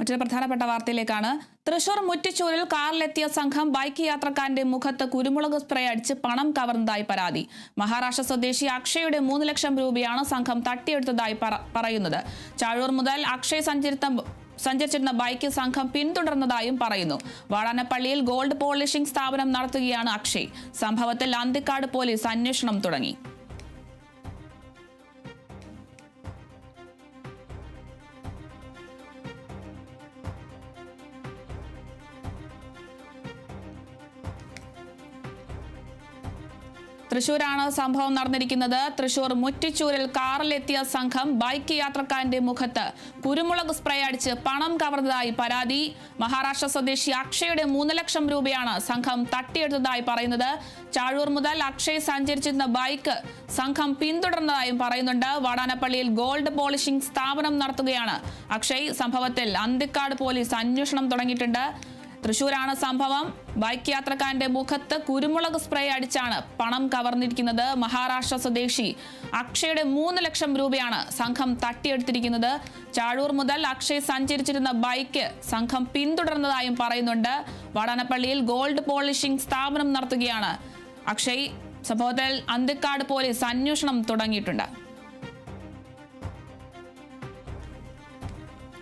മറ്റൊരു പ്രധാനപ്പെട്ട വാർത്തയിലേക്കാണ്. തൃശൂർ മുറ്റിച്ചൂരിൽ കാറിലെത്തിയ സംഘം ബൈക്ക് യാത്രക്കാരന്റെ മുഖത്ത് കുരുമുളക് സ്പ്രേ അടിച്ച് പണം കവർന്നതായി പരാതി. മഹാരാഷ്ട്ര സ്വദേശി അക്ഷയുടെ മൂന്ന് ലക്ഷം രൂപയാണ് സംഘം തട്ടിയെടുത്തതായി പറ- പറയുന്നത്. ചാഴൂർ മുതൽ അക്ഷയ് സഞ്ചരിത്ത സഞ്ചരിച്ചിരുന്ന ബൈക്ക് സംഘം പിന്തുടർന്നതായും പറയുന്നു. വാടാനപ്പള്ളിയിൽ ഗോൾഡ് പോളിഷിംഗ് സ്ഥാപനം നടത്തുകയാണ് അക്ഷയ്. സംഭവത്തിൽ അന്തിക്കാട് പോലീസ് അന്വേഷണം തുടങ്ങി. തൃശൂരാണ് സംഭവം നടന്നിരിക്കുന്നത്. തൃശൂർ മുറ്റിച്ചൂരിൽ കാറിലെത്തിയ സംഘം ബൈക്ക് യാത്രക്കാരന്റെ മുഖത്ത് കുരുമുളക് സ്പ്രേ അടിച്ച് പണം കവർന്നതായി പരാതി. മഹാരാഷ്ട്ര സ്വദേശി അക്ഷയുടെ മൂന്ന് ലക്ഷം രൂപയാണ് സംഘം തട്ടിയെടുത്തതായി പറയുന്നത്. ചാഴൂർ മുതൽ അക്ഷയ് സഞ്ചരിച്ചിരുന്ന ബൈക്ക് സംഘം പിന്തുടർന്നതായും പറയുന്നുണ്ട്. വാടാനപ്പള്ളിയിൽ ഗോൾഡ് പോളിഷിംഗ് സ്ഥാപനം നടത്തുകയാണ്. അക്ഷയ് സംഭവത്തിൽ അന്തിക്കാട് പോലീസ് അന്വേഷണം തുടങ്ങിയിട്ടുണ്ട്. തൃശൂരാണ് സംഭവം. ബൈക്ക് യാത്രക്കാരന്റെ മുഖത്ത് കുരുമുളക് സ്പ്രേ അടിച്ചാണ് പണം കവർന്നിരിക്കുന്നത് മഹാരാഷ്ട്ര സ്വദേശി. അക്ഷയുടെ മൂന്ന് ലക്ഷം രൂപയാണ് സംഘം തട്ടിയെടുത്തിരിക്കുന്നത്. ചാഴൂർ മുതൽ അക്ഷയ് സഞ്ചരിച്ചിരുന്ന ബൈക്ക് സംഘം പിന്തുടർന്നതായും പറയുന്നുണ്ട്. വടനപ്പള്ളിയിൽ ഗോൾഡ് പോളിഷിംഗ് സ്ഥാപനം നടത്തുകയാണ്. അക്ഷയ് സംഭവത്തിൽ അന്തിക്കാട് പോലീസ് അന്വേഷണം തുടങ്ങിയിട്ടുണ്ട്.